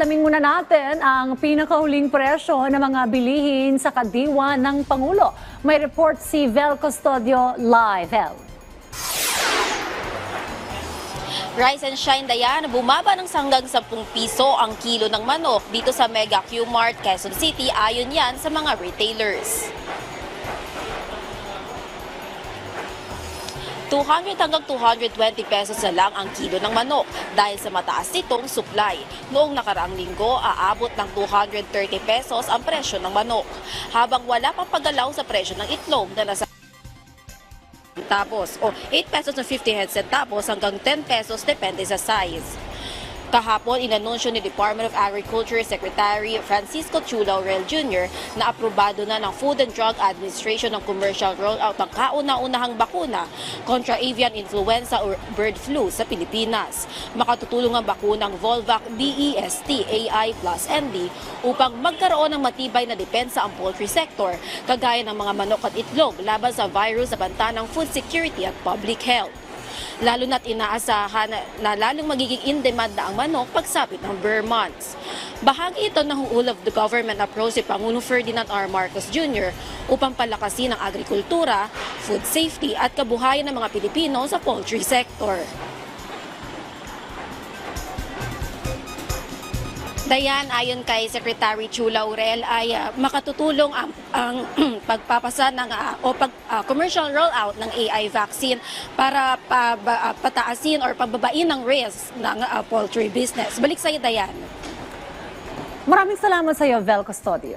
alamin muna natin ang pinakahuling presyo ng mga bilihin sa kadiwa ng Pangulo. May report si Vel Custodio live. Vel. Rise and Shine Dayan, bumaba ng hanggang 10 piso ang kilo ng manok dito sa Mega Q-Mart, Quezon City ayon yan sa mga retailers. 200 hanggang 220 pesos na lang ang kilo ng manok dahil sa mataas nitong supply. Noong nakaraang linggo, aabot ng 230 pesos ang presyo ng manok. Habang wala pang paggalaw sa presyo ng itlog na nasa centavos o 8 pesos na 50 head centavos hanggang 10 pesos depende sa size. Kahapon, inanunsyo ni Department of Agriculture Secretary Francisco Chula Aurel Jr. na aprobado na ng Food and Drug Administration ang commercial rollout ng kauna-unahang bakuna kontra avian influenza or bird flu sa Pilipinas. Makatutulong ang bakunang Volvac BEST AI plus ND upang magkaroon ng matibay na depensa ang poultry sector, kagaya ng mga manok at itlog laban sa virus sa banta ng food security at public health lalo na't inaasahan na, na lalong magiging in-demand na ang manok pagsapit ng Burr months. Bahagi ito ng whole of the government approach si Pangulong Ferdinand R. Marcos Jr. upang palakasin ang agrikultura, food safety at kabuhayan ng mga Pilipino sa poultry sector. Dayan, ayon kay Secretary Chula Aurel, ay ah, makatutulong ang, ang pagpapasa ng ah, o pag, ah, commercial rollout ng AI vaccine para pa, ah, pataasin or pababain ng risk ng ah, poultry business. Balik sa iyo, Dayan. Maraming salamat sa iyo, Vel Custodio.